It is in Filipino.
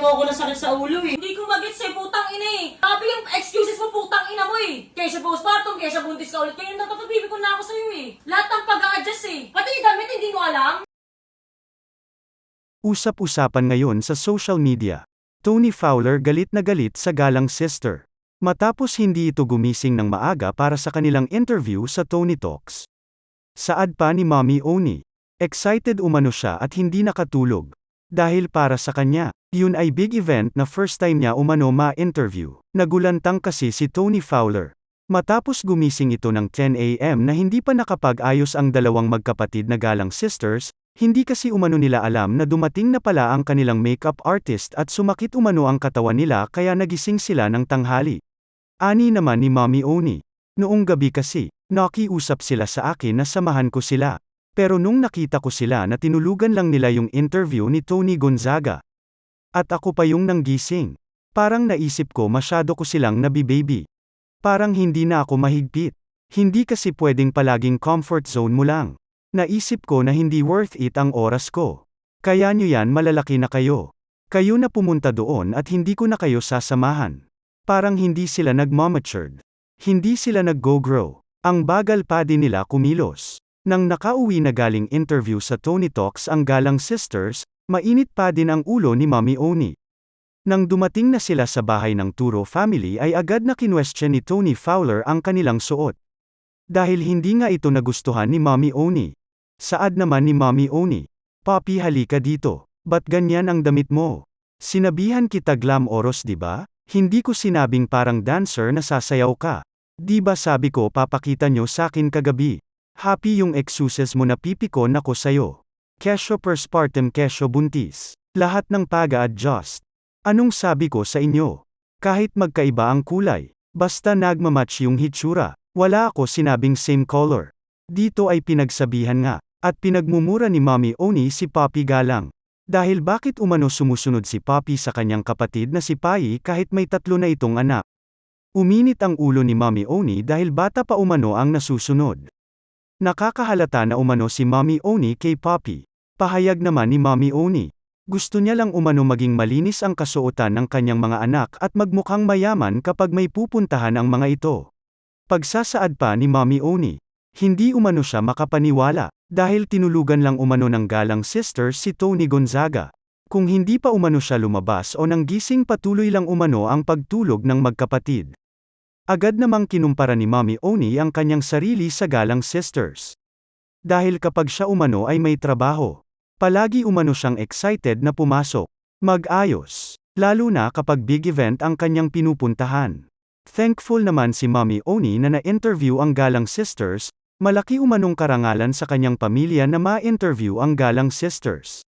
mo ako ng sakit sa ulo eh. Hindi ko magets eh, putang ina eh. Sabi yung excuses mo, putang ina mo eh. Kaya siya postpartum, kaya siya buntis ka ulit. Kaya napapabibig ko na ako sa'yo eh. Lahat ng pag-a-adjust eh. Pati yung damit, hindi mo alam. Usap-usapan ngayon sa social media. Tony Fowler galit na galit sa galang sister. Matapos hindi ito gumising ng maaga para sa kanilang interview sa Tony Talks. Saad pa ni Mommy Oni. Excited umano siya at hindi nakatulog. Dahil para sa kanya, yun ay big event na first time niya umano ma-interview. Nagulantang kasi si Tony Fowler. Matapos gumising ito ng 10am na hindi pa nakapag-ayos ang dalawang magkapatid na galang sisters, hindi kasi umano nila alam na dumating na pala ang kanilang makeup artist at sumakit umano ang katawan nila kaya nagising sila ng tanghali. Ani naman ni Mommy Oni. Noong gabi kasi, nakiusap sila sa akin na samahan ko sila. Pero nung nakita ko sila na tinulugan lang nila yung interview ni Tony Gonzaga. At ako pa yung nanggising. Parang naisip ko masyado ko silang nabibaby. Parang hindi na ako mahigpit. Hindi kasi pwedeng palaging comfort zone mo lang. Naisip ko na hindi worth it ang oras ko. Kaya nyo yan malalaki na kayo. Kayo na pumunta doon at hindi ko na kayo sasamahan. Parang hindi sila nagmamatured. Hindi sila nag-go-grow. Ang bagal pa din nila kumilos. Nang nakauwi na galing interview sa Tony Talks ang galang sisters, mainit pa din ang ulo ni Mami Oni. Nang dumating na sila sa bahay ng Turo family ay agad na kinwestiyon ni Tony Fowler ang kanilang suot. Dahil hindi nga ito nagustuhan ni Mami Oni. Saad naman ni Mami Oni. Papi halika dito. Ba't ganyan ang damit mo? Sinabihan kita glam oros di ba? Hindi ko sinabing parang dancer na sasayaw ka. Di ba sabi ko papakita nyo sa akin kagabi? Happy yung excuses mo na pipikon ako sayo. Kesyo perspartum kesyo buntis. Lahat ng paga-adjust. Anong sabi ko sa inyo? Kahit magkaiba ang kulay, basta nagmamatch yung hitsura, wala ako sinabing same color. Dito ay pinagsabihan nga, at pinagmumura ni Mommy Oni si Papi Galang. Dahil bakit umano sumusunod si Papi sa kanyang kapatid na si Pai kahit may tatlo na itong anak. Uminit ang ulo ni Mommy Oni dahil bata pa umano ang nasusunod. Nakakahalata na umano si Mommy Oni kay Papi. Pahayag naman ni Mommy Oni. Gusto niya lang umano maging malinis ang kasuotan ng kanyang mga anak at magmukhang mayaman kapag may pupuntahan ang mga ito. Pagsasaad pa ni Mommy Oni. Hindi umano siya makapaniwala, dahil tinulugan lang umano ng galang sister si Tony Gonzaga. Kung hindi pa umano siya lumabas o nang gising patuloy lang umano ang pagtulog ng magkapatid. Agad namang kinumpara ni Mommy Oni ang kanyang sarili sa galang sisters. Dahil kapag siya umano ay may trabaho, palagi umano siyang excited na pumasok, mag-ayos, lalo na kapag big event ang kanyang pinupuntahan. Thankful naman si Mommy Oni na na-interview ang galang sisters, malaki umanong karangalan sa kanyang pamilya na ma-interview ang galang sisters.